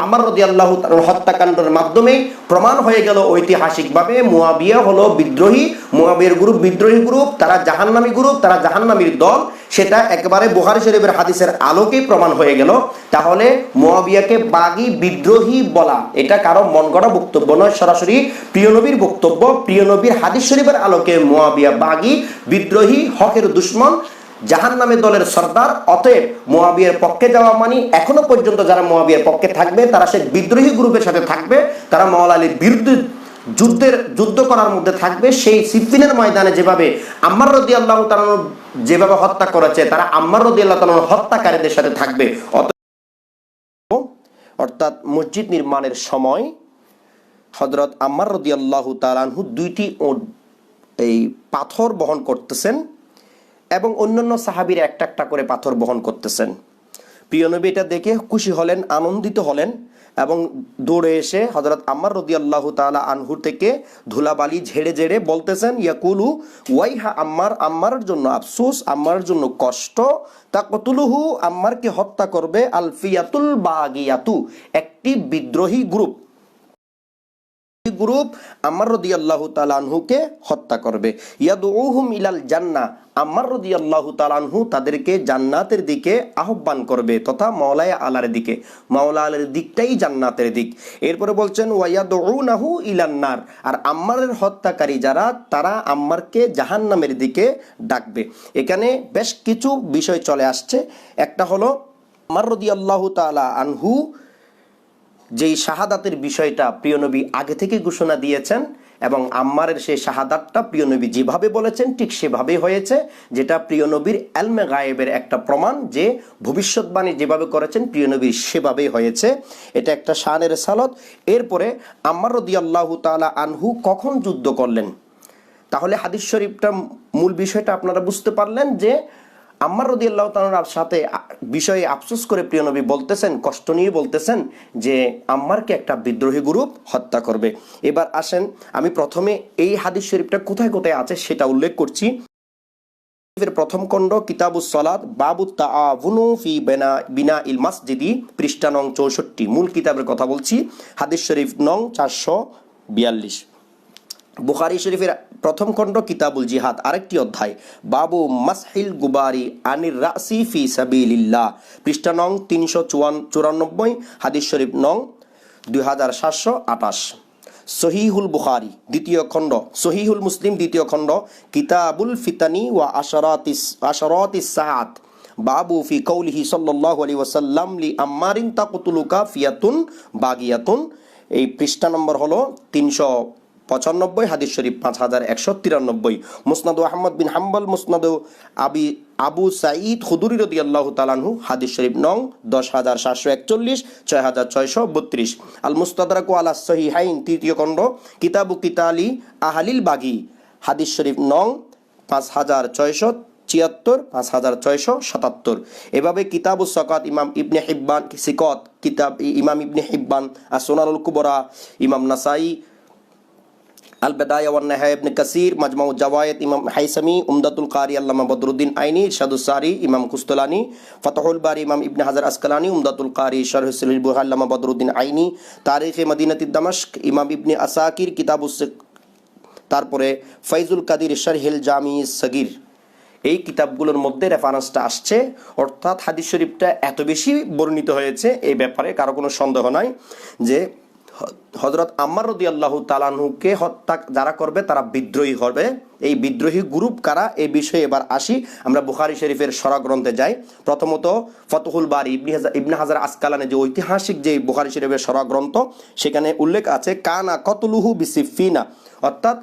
আম্মার রদি আল্লাহ হত্যাকাণ্ডের মাধ্যমে প্রমাণ হয়ে গেল ঐতিহাসিকভাবে মুয়াবিয়া হলো বিদ্রোহী, মুয়াবিয়ার গ্রুপ বিদ্রোহী গ্রুপ, তারা জাহান্নামী গ্রুপ, তারা জাহান্নামীর দল। সেটা শরীফের হাদিসের আলোকেই প্রমাণ হয়ে গেল। তাহলে মুয়াবিয়াকে বাগী বিদ্রোহী বলা, এটা কারও মন গড়া বক্তব্য নয়, সরাসরি প্রিয় নবীর বক্তব্য। প্রিয় নবীর হাদিস শরীফের আলোকে মুয়াবিয়া বাগী বিদ্রোহী, হকের দুশ্মন জাহান নামে দলের সর্দার, অতএব মোয়াবিয়ার পক্ষে যাওয়া মানি এখনও পর্যন্ত যারা মোয়াবিয়ার পক্ষে থাকবে, তারা সে বিদ্রোহী গ্রুপের সাথে থাকবে, তারা মাওলা আলীর বিরুদ্ধে যুদ্ধের, যুদ্ধ করার মধ্যে থাকবে, সেই সিফিনের ময়দানে যেভাবে আম্মার রদি আল্লাহ তালানো যেভাবে হত্যা করেছে, তারা আম্মার রদি আল্লাহ তালানো হত্যাকারীদের সাথে থাকবে। অতএব অর্থাৎ মসজিদ নির্মাণের সময় হজরত আম্মার রদি আল্লাহ তালানহু দুইটি এই পাথর বহন করতেছেন। এবং অন্যান্য সাহাবির একটা একটা করে পাথর বহন করতেছেন। প্রিয় নবী, এটা দেখে খুশি হলেন, আনন্দিত হলেন এবং দৌড়ে এসে হজরত আম্মার রদি আল্লাহ তালা আনহুর থেকে ধুলাবালি ঝেড়ে ঝেড়ে বলতেছেন, ইয়াকুলু, ওয়াইহা আম্মার আম্মার জন্য আফসোস, আম্মার জন্য কষ্ট তা কতুলুহু আম্মারকে হত্যা করবে আলফিয়াতুল বাগিয়াতু, একটি বিদ্রোহী গ্রুপ। গ্রুপ আমার রদি আল্লাহ তালানহুকে হত্যা করবে। ইয়াদুহুম ইলাল জান্না, আমার রদি আল্লাহ তালানহু তাদেরকে জান্নাতের দিকে আহ্বান করবে তথা মাওলায় আলার দিকে। মাওলা আলার দিকটাই জান্নাতের দিক। এরপরে বলছেন ওয়াইয়াদুনাহু ইলান্নার আর আম্মারের হত্যাকারী যারা, তারা আম্মারকে জাহান্নামের দিকে ডাকবে। এখানে বেশ কিছু বিষয় চলে আসছে। একটা হলো, আমার রদি আল্লাহ তালা আনহু যেই শাহাদাতের বিষয়টা প্রিয় নবী আগে থেকে ঘোষণা দিয়েছেন এবং আম্মারের সেই শাহাদাতটা প্রিয় নবী যেভাবে বলেছেন, ঠিক সেভাবেই হয়েছে, যেটা প্রিয় নবীর এলমে গায়েবের একটা প্রমাণ যে ভবিষ্যৎবাণী যেভাবে করেছেন প্রিয় নবীর সেভাবেই হয়েছে। এটা একটা শানের সালত। এরপরে আম্মার রদি আল্লাহ তালা আনহু কখন যুদ্ধ করলেন? তাহলে হাদিস শরীফটা মূল বিষয়টা আপনারা বুঝতে পারলেন যে আম্মার রদি আল্লাহ তালার সাথে বিষয়ে আফসোস করে প্রিয় নবী বলতেছেন, কষ্ট নিয়ে বলতেছেন যে আম্মারকে একটা বিদ্রোহী গ্রুপ হত্যা করবে। এবার আসেন, আমি প্রথমে এই হাদিস শরীফটা কোথায় কোথায় আছে সেটা উল্লেখ করছি। প্রথম খণ্ড, কিতাবুস সলাদ বাবু তাআউনু ফি বিনা বিনা ইল মাসজিদি, পৃষ্ঠা নং চৌষট্টি, মূল কিতাবের কথা বলছি। হাদিস শরীফ নং চারশো বিয়াল্লিশ। বুখারি শরীফের প্রথম খণ্ড কিতাবুল জিহাদ, আরেকটি অধ্যায়, বাবু মাসহিল গুবারি আনির রাসি ফি সাবিলিল্লাহ, পৃষ্ঠা নং তিনশো চুয়ান চুরানব্বই, হাদিস শরীফ নং দুই হাজার সাতশো আঠাশ। সহিহুল বুখারি, দ্বিতীয় খণ্ড, সহিহুল মুসলিম, দ্বিতীয় খণ্ড, কিতাবুল ফিতানি ওয়া আশরাতিস সাআত বাবু ফি কৌলিহি সাল্লাল্লাহু আলাইহি ওয়াসাল্লাম লি আম্মারিন তাকতুলুকা ফিয়াতুন বাগিয়াতুন। এই পৃষ্ঠা নম্বর হলো তিনশো পঁচানব্বই, হাদিস শরীফ পাঁচ হাজার একশো তিরানব্বই। মুসনাদু আহমদ বিন হাম্বল, মুসনাদু আবি, আবু সাঈদ খুদুরি রদি আল্লাহ তালানহু হাদিস শরীফ নং দশ হাজার সাতশো একচল্লিশ, ছয় হাজার ছয়শো বত্রিশ। আল মুস্তাদরাকু আলা সহি হাইন তৃতীয় খণ্ড, কিতাবু কিতালি আহালিল বাগি, হাদিস শরীফ নং পাঁচ হাজার ছয়শো ছিয়াত্তর, পাঁচ হাজার ছয়শো সাতাত্তর। এভাবে কিতাবুস সকাত ইমাম ইবনে হিব্বান, সিকত কিতাব, ইমাম ইবনে হিব্বান আর সোনারুল কুবরা, ইমাম নাসাই আল বেদায়া ওয়ান নেহায় ইবনে কাসির, মাজমাউ জাওয়ায়েত ইমাম হাইসামি, উমদাতুল কারি আল্লামা বদরুদ্দিন আইনি ইরশাদুস-সারি ইমাম কুস্তলানি, ফাতহুল ইমাম ইবনে হাজার আসকালানি, উমদাতুল কারি শরহুসুল বুখারী আল্লামা বদরুদ্দিন আইনি, তারিখে মদিনাতি দামাশক ইমাম ইবনে আসাকির কিতাবুস তারপরে ফাইজুল কাদির শারহিল জামি সগির। এই কিতাবগুলোর মধ্যে রেফারেন্সটা আসছে, অর্থাৎ হাদিস শরীফটা এত বেশি বর্ণিত হয়েছে, এই ব্যাপারে কারও কোনো সন্দেহ নাই যে হজরত আম্মার রদি আল্লাহ তালানহুকে হত্যা যারা করবে, তারা বিদ্রোহী হবে। এই বিদ্রোহী গ্রুপ কারা? এই বিষয়ে এবার আসি। আমরা বুখারি শরীফের সরা গ্রন্থে যাই। প্রথমত ফতহুল বারি, ইবনি হাজার ইবনে হাজার আসকালানে যে ঐতিহাসিক যে বুখারি শরীফের সরা গ্রন্থ সেখানে উল্লেখ আছে, কানা কতলুহু বিসিফিনা অর্থাৎ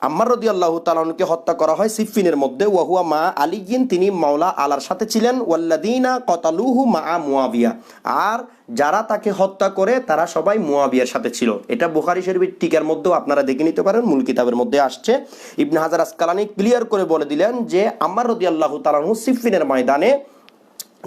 আম্মার রদি আল্লাহ তালানকে হত্যা করা হয় সিফিনের মধ্যে। ওয়াহুয়া মা আলিগিন তিনি মাওলা আলার সাথে ছিলেন। ওয়াল্লাদিনা কতালুহু মা মুয়াবিয়া আর যারা তাকে হত্যা করে, তারা সবাই মুয়াবিয়ার সাথে ছিল। এটা বুখারি শরীফের টিকার মধ্যেও আপনারা দেখে নিতে পারেন, মূল কিতাবের মধ্যে আসছে। ইবনে হাজার আসকালানি ক্লিয়ার করে বলে দিলেন যে, আম্মার রদি আল্লাহ তালানহু সিফিনের ময়দানে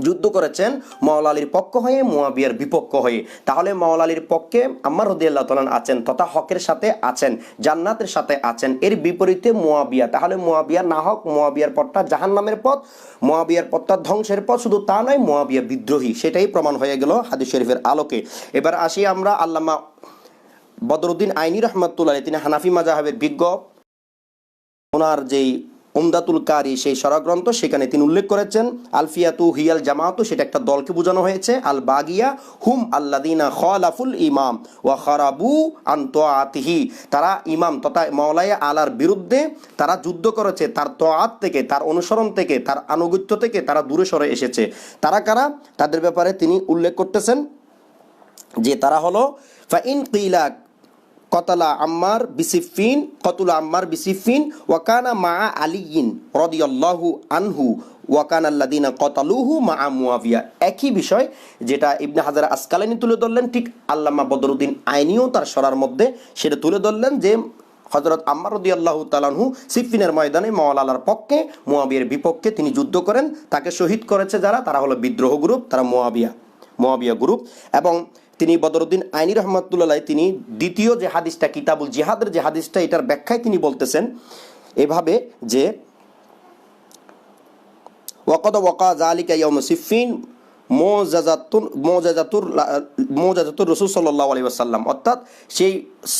যুদ্ধ করেছেন মাওলা আলীর পক্ষ হয়ে, মুয়াবিয়ার বিপক্ষ হয়ে। তাহলে মাওলা আলীর পক্ষে আম্মার রদিয়াল্লাহ তালান আছেন, তথা হকের সাথে আছেন, জান্নাতের সাথে আছেন, এর বিপরীতে মুয়াবিয়া। তাহলে মুয়াবিয়া না হক, মুয়াবিয়ার পথটা জাহান নামের পথ, মুয়াবিয়ার পথটা ধ্বংসের পথ, শুধু তা নয়, মুয়াবিয়া বিদ্রোহী। সেটাই প্রমাণ হয়ে গেল হাদিস শরীফের আলোকে। এবার আসি আমরা আল্লামা বদরুদ্দিন আইনি রহমতুল্লাহ তিনি হানাফি মাজাহাবের বিজ্ঞ। ওনার যেই উমদাতুল কারি, সেই সরাগ্রন্থ সেখানে তিনি উল্লেখ করেছেন, আলফিয়াতু হিয়াল জামাতু, সেটা একটা দলকে বোঝানো হয়েছে আল বাগিয়া হুম আল্লাদিনা খলাফুল ইমাম ওয়া খারাবু আনতোয়াতিহি তারা ইমাম তথা মাওলায়া আলার বিরুদ্ধে তারা যুদ্ধ করেছে, তার তোয়াত থেকে, তার অনুসরণ থেকে, তার আনুগত্য থেকে তারা দূরে সরে এসেছে। তারা কারা? তাদের ব্যাপারে তিনি উল্লেখ করতেছেন যে তারা হলো, ফাইন কিলা কতলা আম্মার বিসিফিন, কতুলা আম্মার বিসিফিন, ওয়াকানা মা আলিয়িন রদিয়াল্লাহু আনহু ওয়াকান আল্লাদিনা কতালুহু মা মুয়াবিয়া একই বিষয় যেটা ইবনে হাজার আসকালানি তুলে ধরলেন, ঠিক আল্লামা বদরুদ্দিন আইনিও তার সরার মধ্যে সেটা তুলে ধরলেন যে হজরত আম্মার রদি আল্লাহ তালানহু সিফিনের ময়দানে মাওলালার পক্ষে মোয়াবিয়ার বিপক্ষে তিনি যুদ্ধ করেন, তাকে শহীদ করেছে যারা, তারা হলো বিদ্রোহ গ্রুপ, তারা মোয়াবিয়া মোয়াবিয়া গ্রুপ এবং তিনি বদরুদ্দিন আইনি রহমতুল্লাহ তিনি দ্বিতীয় যে হাদিসটা, কিতাবুল জিহাদের যে হাদিসটা, এটার ব্যাখ্যায় তিনি বলতেছেন এভাবে যে, ওয়াকদ ওয়াকা জালিকা ইয়ম সিফিন মোজাজাতুর মোজাজাতুর রসুল সাল্লাহ আলী আসাল্লাম অর্থাৎ সেই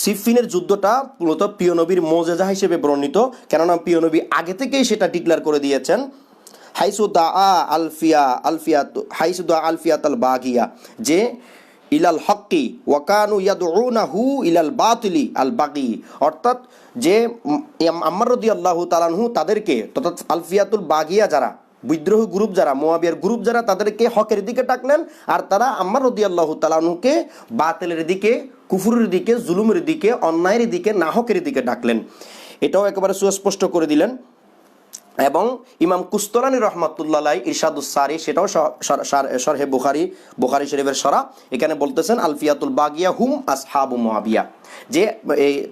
সিফিনের যুদ্ধটা মূলত প্রিয় নবীর মোজেজা হিসেবে বর্ণিত, কেননা প্রিয় নবী আগে থেকেই সেটা ডিক্লেয়ার করে দিয়েছেন, হাইসু দা আলফিয়া আলফিয়া হাইসু আলফিয়াত আল বাগিয়া, যে ইলাল হক্কি, ওয়াকানু ইয়াদউনাহু ইলাল বাতিলি আল বাগি। অর্থাৎ যে আম্মার রদি আল্লাহ তালানহু তাদেরকে, তথা আলফিয়াতুল বাগিয়া যারা, বিদ্রোহী গ্রুপ যারা, মোয়াবিয়ার গ্রুপ যারা, তাদেরকে হকের দিকে ডাকলেন আর তারা আম্মার রদি আল্লাহ তালানহুকে বাতিলের দিকে, কুফুরের দিকে, জুলুমের দিকে, অন্যায়ের দিকে, নাহকের দিকে ডাকলেন। এটাও একেবারে সুস্পষ্ট করে দিলেন। এবং ইমাম কুস্তলানি রহমাতুল্লাহ ইরশাদুসারি সেটাও সরহে বুখারি বুখারি শরীফের সরা। এখানে বলতেছেন, আলফিয়াতুল বাগিয়া হুম আসহাবু মোয়াবিয়া যে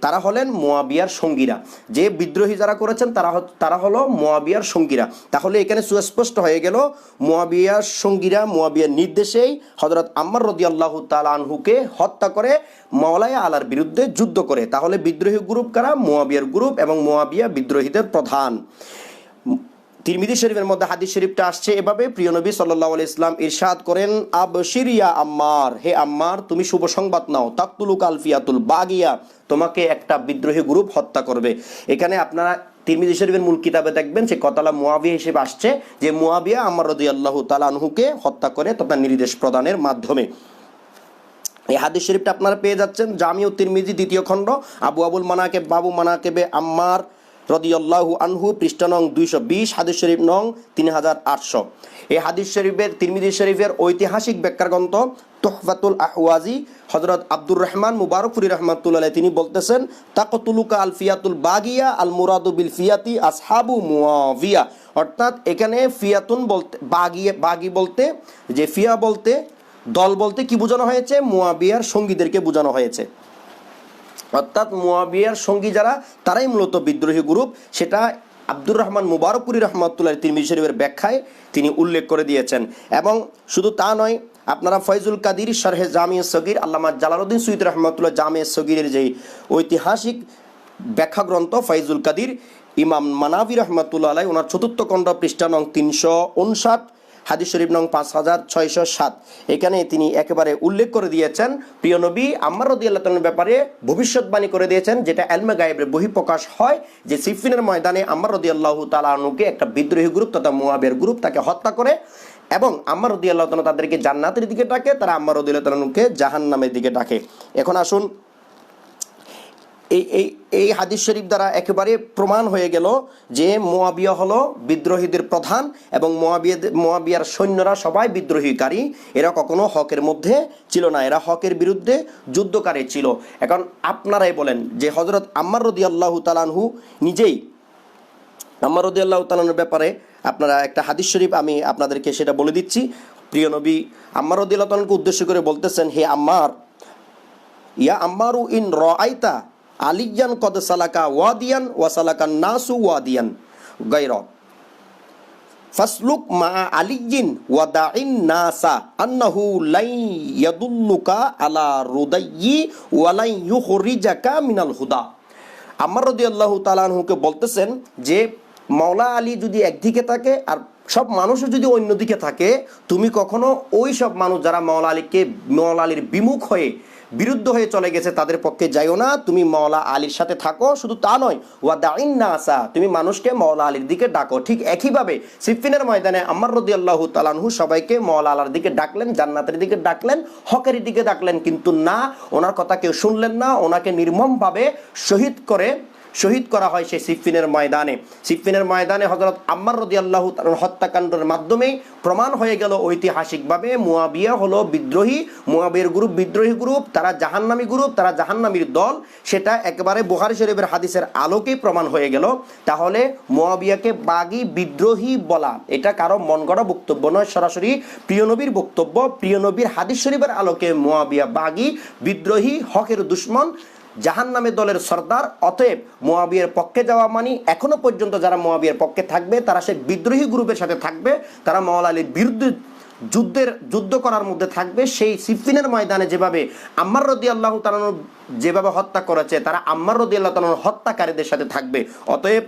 তারা হলেন মোয়াবিয়ার সঙ্গীরা। যে বিদ্রোহী যারা করেছেন, তারা তারা হলো মোয়াবিয়ার সঙ্গীরা। তাহলে এখানে সুস্পষ্ট হয়ে গেল মোয়াবিয়ার সঙ্গীরা মোয়াবিয়ার নির্দেশেই হজরত আম্মার রদি আল্লাহ তালানহুকে হত্যা করে মাওলায়া আলার বিরুদ্ধে যুদ্ধ করে। তাহলে বিদ্রোহী গ্রুপ কারা? মোয়াবিয়ার গ্রুপ এবং মোয়াবিয়া বিদ্রোহীদের প্রধান। তিরমিদি শরীফের মধ্যে হাদিস শরীফটা আসছে এভাবে প্রিয় নবী সাল্লাহ ইসলাম ইরশাদ করেন আবশিরিয়া আম্মার, হে আম্মার, তুমি শুভ সংবাদ নাও। তাকতুলুক আলফিয়াতুল বাগিয়া, তোমাকে একটা বিদ্রোহী গ্রুপ হত্যা করবে। এখানে আপনারা তিরমিজি শরীফের মূল কিতাবে দেখবেন সে কতালা মুয়াবিয়া হিসেবে আসছে, যে মুয়াবিয়া আমার রদি আল্লাহ তালানহুকে হত্যা করে তথা নির্দেশ প্রদানের মাধ্যমে। এই হাদিস শরীফটা আপনারা পেয়ে যাচ্ছেন জামিউ তিরমিজি দ্বিতীয় খণ্ড, আবু আবুল মানাকে বাবু মানাকেবে আম্মার রদিয়াল্লাহু আনহু, পৃষ্ঠ নং দুইশো বিশ, হাদিস শরীফ নং তিন হাজার আটশো। এই হাদিস শরীফের তিরমিদি শরীফের ঐতিহাসিক ব্যাখ্যার গ্রন্থ তোহফাতুল আহওয়াজি হজরত আব্দুর রহমান মুবারকপুরি রহমাতুল্লাহ তিনি বলতেছেন, তাকতুলুকা আল ফিয়াতুল বাগিয়া আল মুরাদু বিল ফিয়াতি আসহাবু মুয়াবিয়া অর্থাৎ এখানে ফিয়াতুন বলতে বাগিয়ে বাগি বলতে, যে ফিয়া বলতে, দল বলতে কি বোঝানো হয়েছে? মুয়াবিয়ার সঙ্গীদেরকে বোঝানো হয়েছে। অর্থাৎ মুয়াবিয়ার সঙ্গী যারা, তারাই মূলত বিদ্রোহী গ্রুপ। সেটা আব্দুর রহমান মুবারকপুরি রহমতুল্লাহ তিরমিজ শরীফের ব্যাখ্যায় তিনি উল্লেখ করে দিয়েছেন। এবং শুধু তা নয়, আপনারা ফয়জুল কাদির শারহে জামিয়া সগির, আল্লামা জালালউদ্দিন সুইদ রহমতুল্লাহ জামিয়া সগিরের যেই ঐতিহাসিক ব্যাখ্যা গ্রন্থ ফয়জুল কাদির, ইমাম মানাবি রহমতুল্লাহ আলাই ওনার চতুর্থ খণ্ড পৃষ্ঠা নং তিনশো উনষাট হাদিস শরীফ নং পাঁচ হাজার ছয়শো সাত। এখানে তিনি একেবারে উল্লেখ করে দিয়েছেন, প্রিয় নবী আম্মার রদি আল্লাহ ব্যাপারে ভবিষ্যৎবাণী করে দিয়েছেন, যেটা এলমে গায়েবের বহিঃপ্রকাশ হয় যে সিফিনের ময়দানে আম্মার রদি আল্লাহ তালানুকে একটা বিদ্রোহী গ্রুপ তথা মুয়াবের গ্রুপ তাকে হত্যা করে এবং আম্মার রদি আল্লাহ তাদেরকে জান্নাতের দিকে ডাকে, তারা আম্মার রদি আল্লাহ জাহান নামের দিকে ডাকে। এখন আসুন এই এই এই হাদিস শরীফ দ্বারা একেবারে প্রমাণ হয়ে গেল যে মোয়াবিয়া হলো বিদ্রোহীদের প্রধান এবং মোয়াবিয়া, মোয়াবিয়ার সৈন্যরা সবাই বিদ্রোহীকারী। এরা কখনো হকের মধ্যে ছিল না, এরা হকের বিরুদ্ধে যুদ্ধকারী ছিল। এখন আপনারাই বলেন যে হজরত আম্মার রদি আল্লাহ তালানহু নিজেই, আম্মার রদি আল্লাহ তালানোর ব্যাপারে আপনারা একটা হাদিস শরীফ আমি আপনাদেরকে সেটা বলে দিচ্ছি। প্রিয় নবী আম্মার রদি আল্লাহ তালানকে উদ্দেশ্য করে বলতেছেন, হে আম্মার, ইয়া আম্মারু ইন র আইতা আলিয়ান কদ সালাকা ওয়াদিয়ান ওয়াসালাকা নাসু ওয়াদিয়ান গৈর ফাসলুক মা আলিজিন ওয়াদাইন নাসা আন্নাহু লাই ইয়াদুল্লুকা আলা রুদাইয়ি ওয়ালাই ইউখরিজাকা মিনাল হুদা। আম্মার রাদিয়াল্লাহু তাআলা আনহুকে বলতেছেন যে, মাওলা আলী যদি একদিকে থাকে আর সব মানুষও যদি অন্যদিকে থাকে, তুমি কখনো ওই সব মানুষ যারা মাওলা আলীকে, মাওলা আলীর বিমুখ হয়ে বিরুদ্ধ হয়ে চলে গেছে তাদের পক্ষে যাইও না। তুমি মওলা আলীর সাথে থাকো, শুধু তা নয় ওয়া দাইন না আসা তুমি মানুষকে মওলা আলীর দিকে ডাকো। ঠিক একইভাবে সিফিনের ময়দানে আমার রদি আল্লাহ তালানহু সবাইকে মওলা আলার দিকে ডাকলেন, জান্নাতের দিকে ডাকলেন, হকের দিকে ডাকলেন, কিন্তু না, ওনার কথা কেউ শুনলেন না, ওনাকে নির্মমভাবে শহীদ করে শহীদ করা হয় সেই সিফিনের ময়দানে। সিফিনের ময়দানে হজরত আম্মার রদি আল্লাহ হত্যাকাণ্ডের মাধ্যমে প্রমাণ হয়ে গেল ঐতিহাসিকভাবে মুয়াবিয়া হলো বিদ্রোহী, মুয়াবিয়ার গ্রুপ বিদ্রোহী গ্রুপ, তারা জাহান্নামী গ্রুপ, তারা জাহান্নামীর দল। সেটা একেবারে বুখারি শরীফের হাদিসের আলোকেই প্রমাণ হয়ে গেল। তাহলে মুয়াবিয়াকে বাগি বিদ্রোহী বলা, এটা কারও মন গড়া বক্তব্য নয়, সরাসরি প্রিয় নবীর বক্তব্য। প্রিয় নবীর হাদিস শরীফের আলোকে মুয়াবিয়া বাগি বিদ্রোহী, হকের দুশ্মন জাহান নামে দলের সর্দার, অতএব মোয়াবিয়ার পক্ষে যাওয়া মানি। এখনও পর্যন্ত যারা মোয়াবিয়ার পক্ষে থাকবে, তারা সে বিদ্রোহী গ্রুপের সাথে থাকবে। তারা মাওলা আলীর বিরুদ্ধে যুদ্ধের, যুদ্ধ করার মধ্যে থাকবে। সেই সিফিনের ময়দানে যেভাবে আম্মার রদি আল্লাহ তালানুর যেভাবে হত্যা করেছে, তারা আম্মার রদি আল্লাহ তালানোর হত্যাকারীদের সাথে থাকবে। অতএব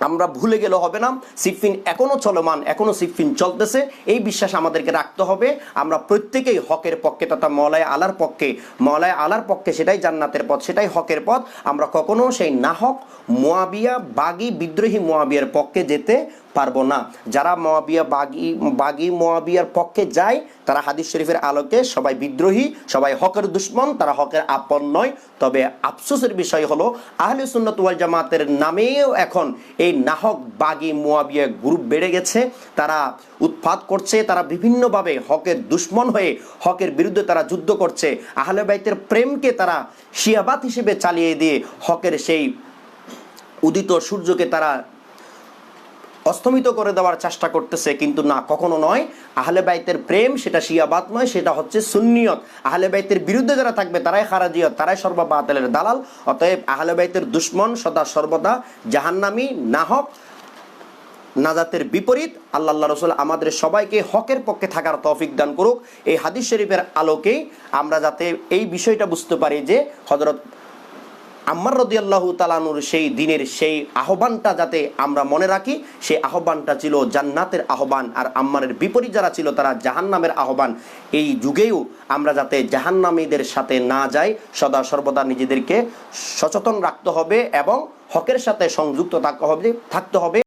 আমরা ভুলে গেলে হবে না। সিফিন এখনও চলমান এখনও সিফিন চলতেছে। এই বিশ্বাস আমাদেরকে রাখতে হবে। আমরা প্রত্যেকেই হকের পক্ষে তথা মলায় আলার পক্ষে, মলায় আলার পক্ষে সেটাই জান্নাতের পথ, সেটাই হকের পথ। আমরা কখনো সেই নাহক মোয়াবিয়া, বাগি, বিদ্রোহী মোয়াবিয়ার পক্ষে যেতে পারব না। যারা মোয়াবিয়া বাগি বাগি মোয়াবিয়ার পক্ষে যায়, তারা হাদিস শরীফের আলোকে সবাই বিদ্রোহী, সবাই হকের দুশ্মন, তারা হকের আপন নয়। তবে আফসোসের বিষয় হলো, আহলে সুন্নত ওয়াল জামাতের নামেও এখন এই নাহক বাগি মোয়াবিয়া গ্রুপ বেড়ে গেছে। তারা উৎপাত করছে, তারা বিভিন্নভাবে হকের দুশ্মন হয়ে হকের বিরুদ্ধে তারা যুদ্ধ করছে। আহলে বাইতের প্রেমকে তারা শিয়াবাত হিসেবে চালিয়ে দিয়ে হকের সেই উদিত সূর্যকে তারা অস্তমিত করে দেওয়ার চেষ্টা করতেছে, কিন্তু না, কখনো নয়। আহলে বাইতের প্রেম সেটা শিয়াবাত নয়, সেটা হচ্ছে সুন্নিয়ত। আহলে বাইতের বিরুদ্ধে যারা থাকবে, তারাই খারাজিয়ত, তারাই সর্ববাতালের দালাল। অতএব আহলে বাইতের দুশ্মন সদা সর্বদা জাহান্নামি না হক, নাজাতের বিপরীত। আল্লাহ রসুল আমাদের সবাইকে হকের পক্ষে থাকার তৌফিক দান করুক। এই হাদিস শরীফের আলোকেই আমরা যাতে এই বিষয়টা বুঝতে পারি যে হজরত আম্মার রদিয়াল্লাহ তালানুর সেই দিনের সেই আহ্বানটা যাতে আমরা মনে রাখি, সেই আহ্বানটা ছিল জান্নাতের আহ্বান। আর আম্মারের বিপরীত যারা ছিল তারা জাহান্নামের আহ্বান। এই যুগেও আমরা যাতে জাহান্নামীদের সাথে না যাই, সদা সর্বদা নিজেদেরকে সচেতন রাখতে হবে এবং হকের সাথে সংযুক্ত থাকতে হবে থাকতে হবে।